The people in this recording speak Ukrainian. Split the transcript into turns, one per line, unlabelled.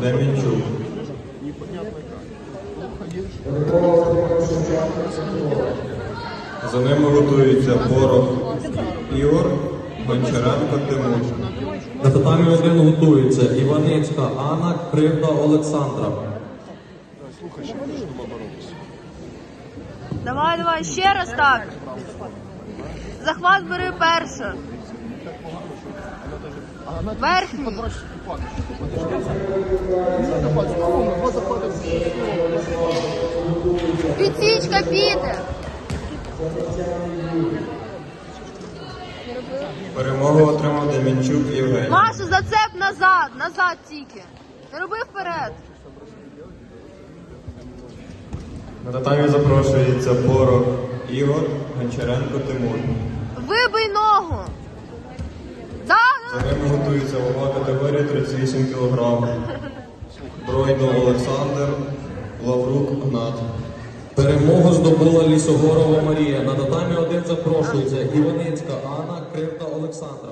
Демінчук. За ними готуються Порох Ігор, Гончаренко Тимур.
На татамі один готується Іваницька Анна, Кривда Олександра.
Давай, давай, ще раз так. Захват бери перше. Верхній. Підсічка піде.
Перемогу отримав Демінчук Євгеній.
Маша, зацеп назад, назад тільки. Не роби вперед.
На татамі запрошується Порох Ігор, Гончаренко Тимур.
Вибий ногу. Да,
За
да.
ними готується вага категорії 38 кг. Бройдо Олександр, Лаврук Гнат.
Перемогу здобула Лісогорова Марія. На татамі один запрошується Іваницька Анна, Кривта Олександра.